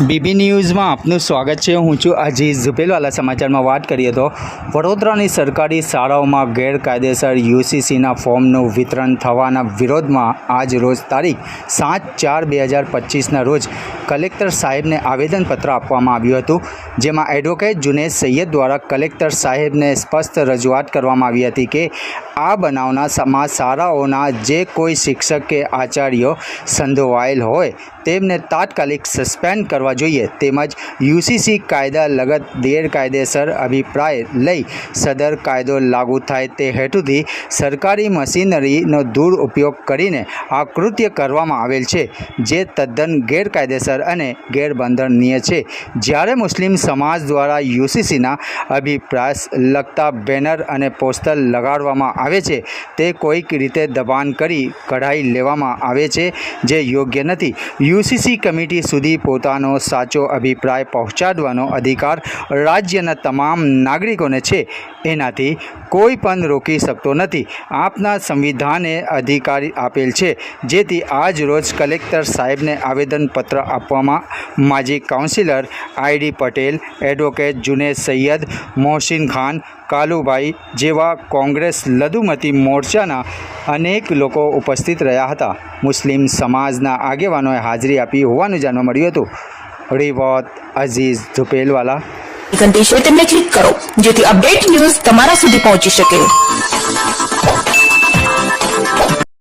BB ન્યૂઝમાં આપનું સ્વાગત છે. હું છું અજીઝ ઝુપેલવાલા સમાચારમાં વાત કરીએ તો વડોદરાની સરકારી શાળાઓમાં ગેરકાયદેસર યુસીસીના ફોર્મનું વિતરણ થવાના વિરોધમાં આજ રોજ તારીખ સાત ચાર બે હજાર પચીસના રોજ કલેક્ટર સાહેબને આવેદનપત્ર આપવામાં આવ્યું હતું, જેમાં એડવોકેટ જુનેદ સૈયદ દ્વારા કલેક્ટર સાહેબને સ્પષ્ટ રજૂઆત કરવામાં આવી હતી કે આ બનાવના સમા શાળાઓના જે કોઈ શિક્ષક કે આચાર્યો સંડોવાયેલ હોય તેમને તાત્કાલિક સસ્પેન્ડ કરવા જોઈએ. તેમજ યુસીસી કાયદા લગત ગેરકાયદેસર અભિપ્રાય લઈ સદર કાયદો લાગુ થાય તે હેતુથી સરકારી મશીનરીનો દુરુપયોગ કરીને આ કૃત્ય કરવામાં આવેલ છે, જે તદ્દન ગેરકાયદેસર અને ગેરબંધનીય છે. જ્યારે મુસ્લિમ સમાજ દ્વારા યુસીસીના અભિપ્રાય લગતા બેનર અને પોસ્ટર લગાડવામાં આવે છે, તે કોઈક રીતે દબાણ કરી કઢાઈ લેવામાં આવે છે, જે યોગ્ય નથી. યુસીસી કમિટી સુધી પોતાનો સાચો અભિપ્રાય પહોંચાડવાનો અધિકાર રાજ્યના તમામ નાગરિકોને છે. એનાથી કોઈ પણ રોકી શકતો નથી. આપના સંવિધાને અધિકાર આપેલ છે. જેથી આજ રોજ કલેક્ટર સાહેબને આવેદનપત્ર આપવામાં માજી councillor I D Patel, advocate Junaid Syed Mohsin Khan, Kalubhai જેવા કોંગ્રેસ લઘુમતી મોરચાના અનેક લોકો ઉપસ્થિત રહ્યા હતા. મુસ્લિમ સમાજના આગેવાનોએ હાજરી આપી હોવાનું જાણવા મળ્યું હતું. રિવોત અઝીઝ ઝુપેલવાલા ઘંટી છે તેમને ક્લિક કરો, જેથી અપડેટ ન્યૂઝ તમારા સુધી પહોંચી શકે.